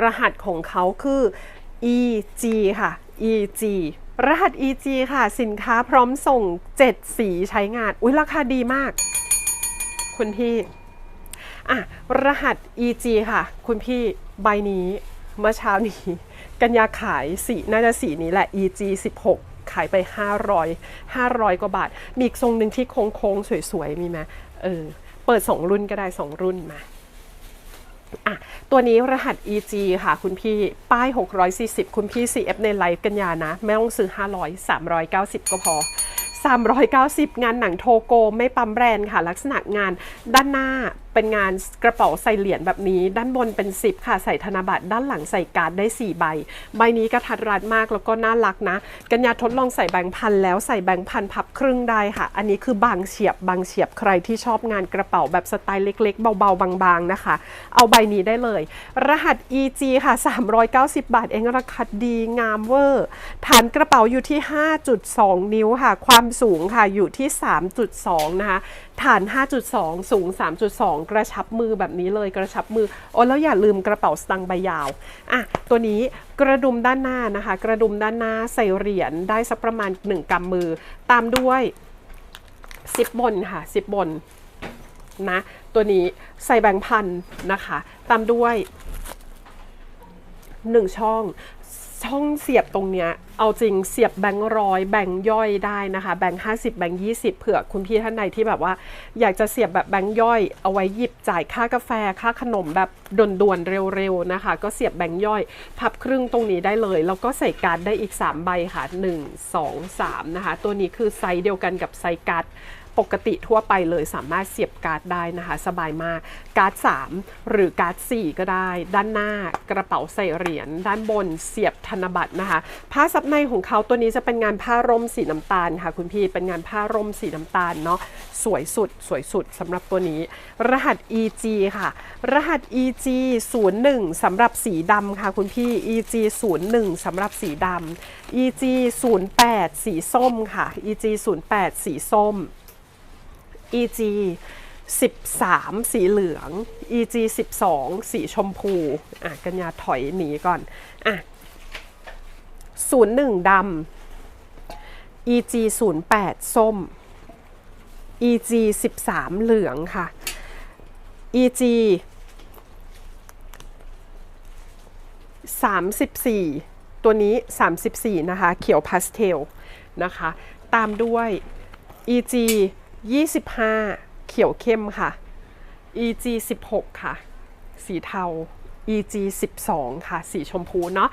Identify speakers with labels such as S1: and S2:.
S1: รหัสของเขาคือ EG ค่ะ EG รหัส EG ค่ะ สินค้าพร้อมส่ง 7 สีใช้งาน อุ้ยราคาดีมาก คุณพี่อะรหัส EG ค่ะ คุณพี่ใบนี้เมื่อเช้านี้ กันยาขายสีน่าจะสีนี้แหละ EG 16 ขายไป 500 500 กว่าบาท มีอีกทรงหนึ่งที่โค้งๆ สวยๆ มีไหมเออ เปิด 2 รุ่นก็ได้ 2 รุ่นมา อะตัวนี้รหัส EG ค่ะ คุณพี่ป้าย 640 คุณพี่ CF ในไลฟ์กันยานะ ไม่ต้องซื้อ 500 390 ก็พอ 390 งานหนังโทโก ไม่ปั๊มแบรนด์ค่ะ ลักษณะงานด้านหน้า เป็นงานกระเป๋าใส่เหรียญแบบนี้ ด้านบนเป็นซิปค่ะใส่ธนบัตรด้านหลังใส่การ์ดได้ 4 ใบ ใบนี้กระทัดรัดมากแล้วก็น่ารักนะ กัญญาทดลองใส่แบงค์พันแล้วใส่แบงค์พันพับครึ่งได้ค่ะ อันนี้คือบางเฉียบบางเฉียบใครที่ชอบงานกระเป๋าแบบสไตล์เล็ก ๆ เบาๆบางๆนะคะ เอาใบนี้ได้เลย รหัส EG ค่ะ 390 บาท เองราคาดีงามเวอร์ฐานกระเป๋าอยู่ที่ 5.2 นิ้วค่ะ ความสูงค่ะอยู่ที่ 3.2 นะคะฐาน 5.2 สูง 3.2กระชับมือแบบนี้เลยกระชับมือโอ้แล้วอย่าลืมกระเป๋าสตางค์ใบยาวอะตัวนี้กระดุมด้านหน้านะคะ กระดุมด้านหน้าใส่เหรียญได้สักประมาณ 1กำมือ ตามด้วยซิปบนค่ะซิปบนนะตัวนี้ใส่แบงค์พันนะคะ ตามด้วยหนึ่งช่อง ช่องเสียบตรงเนี้ยเอาจริงเสียบแบงค์ร้อยแบงค์ย่อยได้นะคะ แบงค์ห้าสิบแบงค์ยี่สิบเผื่อคุณพี่ท่านใดที่แบบว่า อยากจะเสียบแบบแบงค์ย่อย เอาไว้หยิบจ่ายค่ากาแฟค่าขนมแบบด่วนๆเร็วๆนะคะ ก็เสียบแบงค์ย่อย พับครึ่งตรงนี้ได้เลย แล้วก็ใส่การ์ดได้อีก 3 ใบค่ะ 1 2 3 นะคะ ตัวนี้คือไซส์เดียวกันกับไซส์การ์ด ปกติทั่วไปเลยสามารถเสียบการ์ดได้นะคะ สบายมาก การ์ด 3 หรือการ์ด 4 ก็ได้ ด้านหน้ากระเป๋าใส่เหรียญด้านบนเสียบธนบัตรนะคะ ผ้าซับในของเขาตัวนี้จะเป็นงานผ้าร่มสีน้ำตาลค่ะ คุณพี่เป็นงานผ้าร่มสีน้ำตาลเนาะสวยสุดสวยสุดสำหรับตัวนี้ รหัส EG ค่ะ รหัส EG 01สำหรับสีดำค่ะคุณพี่ EG 01สำหรับสีดำ EG 08สีส้มค่ะ EG 08สีส้ม EG 13 สีเหลือง EG 12 สีชมพูอะกัญญาถอยหนีก่อนอะ01ดำ EG 08ส้ม EG 13 เหลืองค่ะ EG 34 ตัวนี้ 34 นะคะ เขียวพาสเทลนะคะ ตามด้วย EG 25 เขียวเข้มค่ะ EG 16 ค่ะ สีเทา EG 12 ค่ะ สีชมพูเนาะ